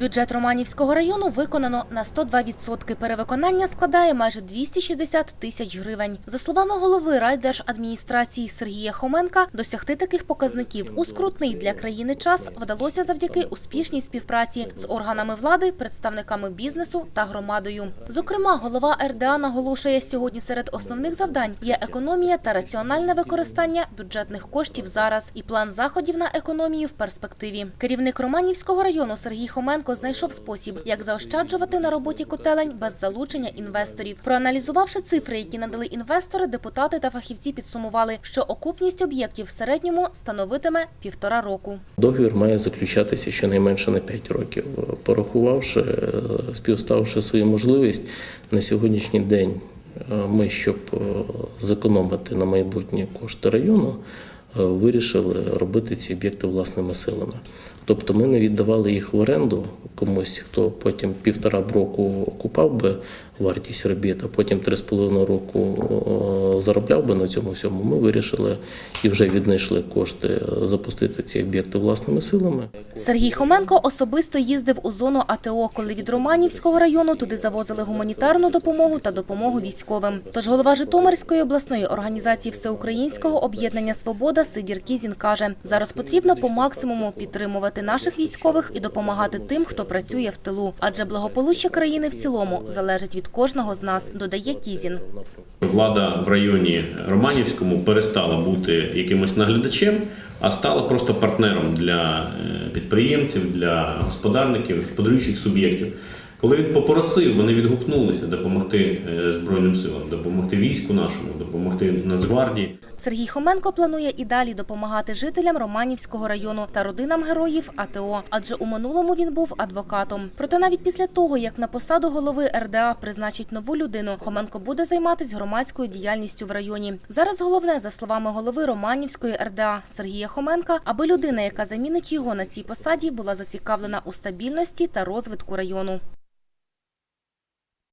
Бюджет Романівського району виконано на 102%. Перевиконання складає майже 260 тисяч гривень. За словами голови райдержадміністрації Сергія Хоменка, досягти таких показників у скрутний для країни час вдалося завдяки успішній співпраці з органами влади, представниками бізнесу та громадою. Зокрема, голова РДА наголошує, сьогодні серед основних завдань є економія та раціональне використання бюджетних коштів зараз і план заходів на економію в перспективі. Керівник Романівського району Сергій Хоменко знайшов спосіб, як заощаджувати на роботі котелень без залучення інвесторів. Проаналізувавши цифри, які надали інвестори, депутати та фахівці підсумували, що окупність об'єктів в середньому становитиме півтора року. Договір має заключатися щонайменше на 5 років. Порахувавши, е, співставши свою можливість на сьогоднішній день, е, ми, щоб е, зекономити на майбутнє кошти району, вирішили робити ці об'єкти власними силами. Тобто ми не віддавали їх в оренду комусь, хто потім півтора б року окупав би вартість робіт, а потім три з половиною року е, заробляв би на цьому всьому. Ми вирішили і вже віднайшли кошти е, запустити ці об'єкти власними силами. Сергій Хоменко особисто їздив у зону АТО, коли від Романівського району туди завозили гуманітарну допомогу та допомогу військовим. Тож голова Житомирської обласної організації Всеукраїнського об'єднання Свобода Сидір Кізін каже, зараз потрібно по максимуму підтримувати наших військових і допомагати тим, хто працює в тилу. Адже благополуччя країни в цілому залежить від кожного з нас, додає Кізін. Влада в районі Романівському перестала бути якимось наглядачем, а стала просто партнером для е, підприємців, для господарників, господарюючих суб'єктів. Коли він попросив, вони відгукнулися допомогти е, Збройним силам, допомогти війську нашому, допомогти Нацгвардії. Сергій Хоменко планує і далі допомагати жителям Романівського району та родинам героїв АТО, адже у минулому він був адвокатом. Проте навіть після того, як на посаду голови РДА призначить нову людину, Хоменко буде займатися громадською діяльністю в районі. Зараз головне, за словами голови Романівської РДА Сергія Хоменка, аби людина, яка замінить його на цій посаді, була зацікавлена у стабільності та розвитку району.